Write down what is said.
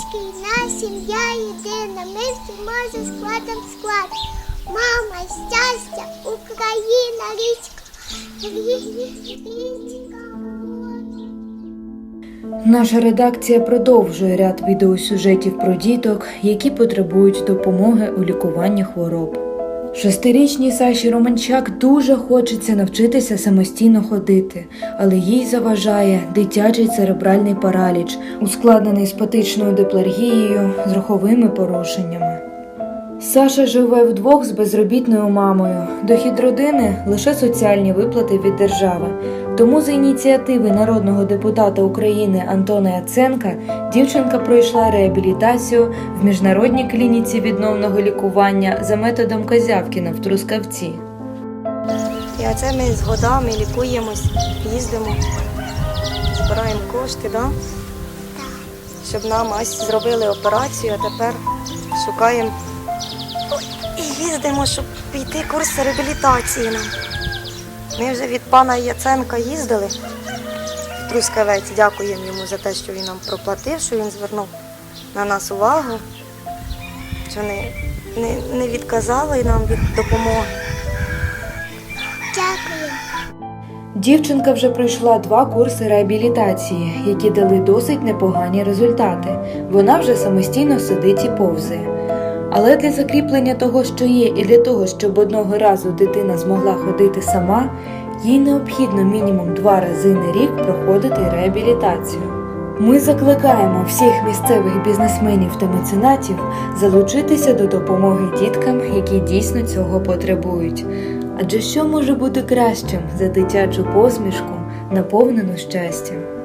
шкільна сім'я єдина. Ми всі може складом склад. Мама, щастя, Україна, річка, річка. Наша редакція продовжує ряд відеосюжетів про діток, які потребують допомоги у лікуванні хвороб. Шестирічній Саші Романчак дуже хочеться навчитися самостійно ходити, але їй заважає дитячий церебральний параліч, ускладнений спатичною диплергією з руховими порушеннями. Саша живе вдвох з безробітною мамою. Дохід родини лише соціальні виплати від держави. Тому за ініціативи народного депутата України Антона Яценка дівчинка пройшла реабілітацію в міжнародній клініці відновного лікування за методом Козявкіна в Трускавці. І оце ми з годами лікуємось, їздимо, збираємо кошти, да? щоб нам ось зробили операцію, а тепер шукаємо і їздимо, щоб піти курс реабілітації нам. Ми вже від пана Яценка їздили в Трускавець. Дякуємо йому за те, що він нам проплатив, що він звернув на нас увагу, що не, не, не відказали нам від допомоги. Дякую. Дівчинка вже пройшла два курси реабілітації, які дали досить непогані результати. Вона вже самостійно сидить і повзає. Але для закріплення того, що є, і для того, щоб одного разу дитина змогла ходити сама, їй необхідно мінімум два рази на рік проходити реабілітацію. Ми закликаємо всіх місцевих бізнесменів та меценатів залучитися до допомоги діткам, які дійсно цього потребують. Адже що може бути кращим за дитячу посмішку, наповнену щастям?